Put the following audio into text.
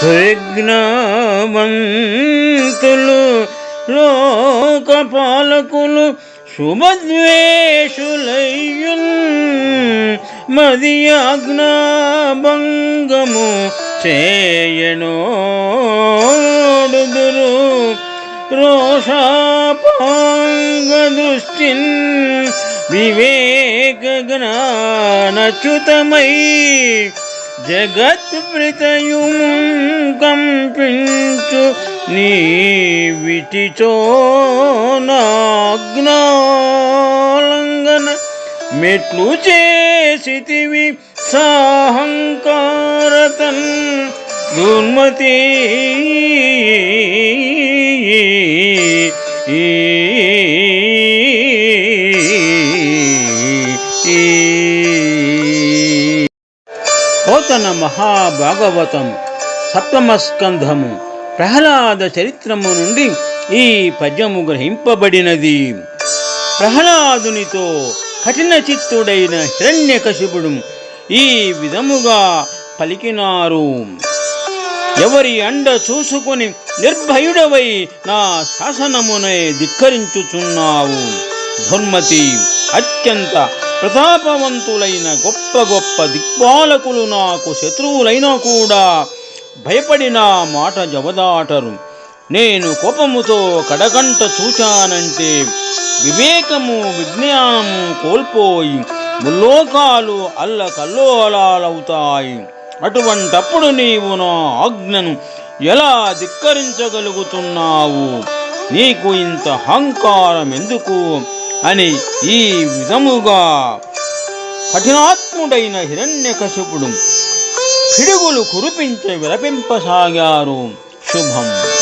విఘ్నవంతులు లోకపాలకులు శుభద్వేషులయ్యున్ మదియాజ్ఞాభంగము చేయనోడుదురు రోషాపాంగ దృష్టిన్ వివేక జ్ఞానచ్యుతమై జగత్ ప్రతయుము కంపించు నీ విటిచోనాజ్ఞాలంగన మెట్లు చేసితివి సాహంకారతన్ దుర్మతి. ఈ పోతన మహాభాగవతం సప్తమస్కంధము ప్రహ్లాద చరిత్రము నుండి ఈ పద్యము గ్రహింపబడినది. ప్రహ్లాదునితో కఠిన చిత్తుడైన హిరణ్యకశిపుడు ఈ విధముగా పలికినారు. ఎవరి అండ చూసుకొని నిర్భయుడవై నా శాసనమునే ధిక్కరించుచున్నావు. ధర్మతి అత్యంత ప్రతాపవంతులైన గొప్ప గొప్ప దిక్పాలకులు నాకు శత్రువులైనా కూడా భయపడిన మాట జవదాటరు. నేను కోపముతో కడగంట చూచానంటే వివేకము విజ్ఞానము కోల్పోయి ముల్లోకాలు అల్ల కల్లోలాలవుతాయి అటువంటప్పుడు నీవు నా ఆజ్ఞను ఎలా ధిక్కరించగలుగుతున్నావు? నీకు ఇంత అహంకారం ఎందుకు అని ఈ విధముగా కఠినాత్ముడైన హిరణ్యకశిపుడు పిడుగులు కురిపించి విలపింపసాగారు. శుభం.